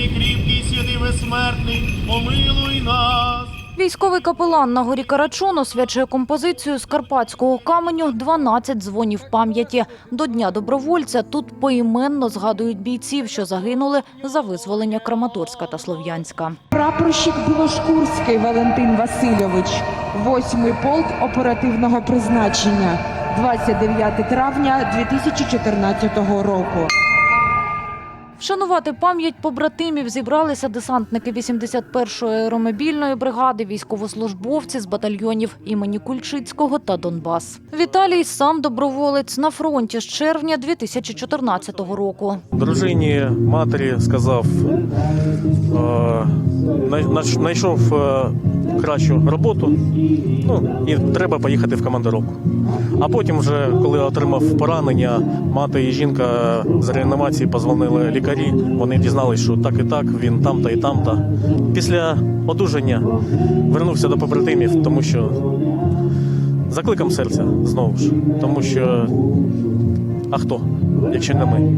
Милосердний, кріпкий, святий, безсмертний, помилуй нас. Військовий капелан на горі Карачун освячує композицію з карпатського каменю «12 дзвонів пам'яті. До Дня добровольця тут поіменно згадують бійців, що загинули за визволення Краматорська та Слов'янська. Прапорщик Білошкурський Валентин Васильович, 8-й полк оперативного призначення, 29 травня 2014 року. Вшанувати пам'ять побратимів зібралися десантники 81-ї аеромобільної бригади, військовослужбовці з батальйонів імені Кульчицького та Донбас. Віталій сам доброволець на фронті з червня 2014 року. дружині матері сказав, е, знайшов е, кращу роботу, ну і треба поїхати в командировку. А потім, вже коли отримав поранення, мати і жінка з реанімації позвонили лікарі. Вони дізналися, що так і так, він там-то і там-то. Після одужання вернувся до побратимів, тому що закликом серця знову ж, тому що а хто, якщо не ми?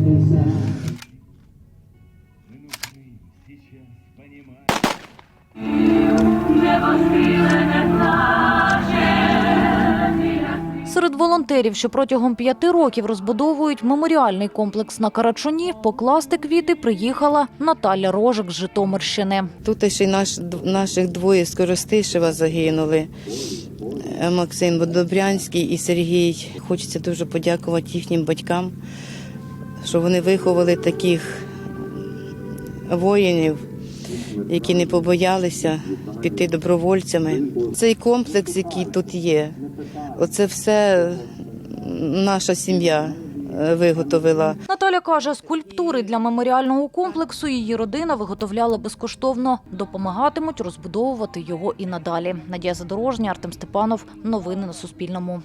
Серед волонтерів, що протягом п'яти років розбудовують меморіальний комплекс на Карачуні, покласти квіти приїхала Наталя Рожик з Житомирщини. Тут ще й наш, наших двоє з Коростишева загинули. Е, Максим Бодобрянський і Сергій. Хочеться дуже подякувати їхнім батькам, що вони виховали таких воїнів, які не побоялися піти добровольцями. Цей комплекс, який тут є, оце все наша сім'я е, виготовила. Наталя каже, скульптури для меморіального комплексу її родина виготовляла безкоштовно. Допомагатимуть розбудовувати його і надалі. Надія Задорожня, Артем Степанов. Новини на Суспільному.